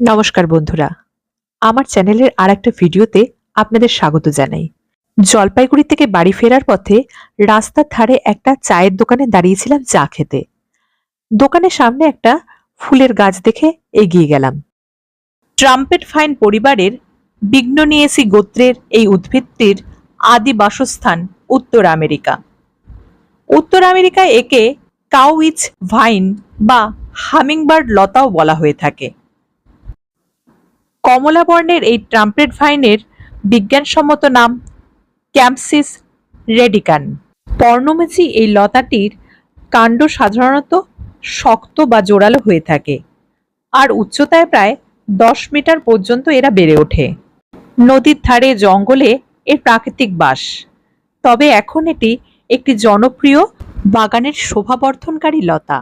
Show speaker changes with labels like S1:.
S1: নমস্কার বন্ধুরা। আমার চ্যানেলের আর একটা ভিডিওতে আপনাদের স্বাগত জানাই। জলপাইগুড়ি থেকে বাড়ি ফেরার পথে রাস্তার ধারে একটা চায়ের দোকানে দাঁড়িয়েছিলাম চা খেতে। দোকানের সামনে একটা ফুলের গাছ দেখে এগিয়ে গেলাম। ট্রাম্পেট ফাইন পরিবারের বিঘ্ননিয়েসি গোত্রের এই উদ্ভিদটির আদি বাসস্থান উত্তর আমেরিকা। উত্তর আমেরিকায় একে কাউইচ ভাইন বা হামিংবার্ড লতাও বলা হয়ে থাকে। কমলা বর্ণের এই ট্রাম্পেট ভাইনের বিজ্ঞানসম্মত নাম ক্যাম্পসিস রেডিকান। পর্ণমেচি এই লতাটির কাণ্ড সাধারণত শক্ত বা জোরালো হয়ে থাকে, আর উচ্চতায় প্রায় দশ মিটার পর্যন্ত এরা বেড়ে ওঠে। নদীর ধারে জঙ্গলে এর প্রাকৃতিক বাস, তবে এখন এটি একটি জনপ্রিয় বাগানের শোভাবর্ধনকারী লতা।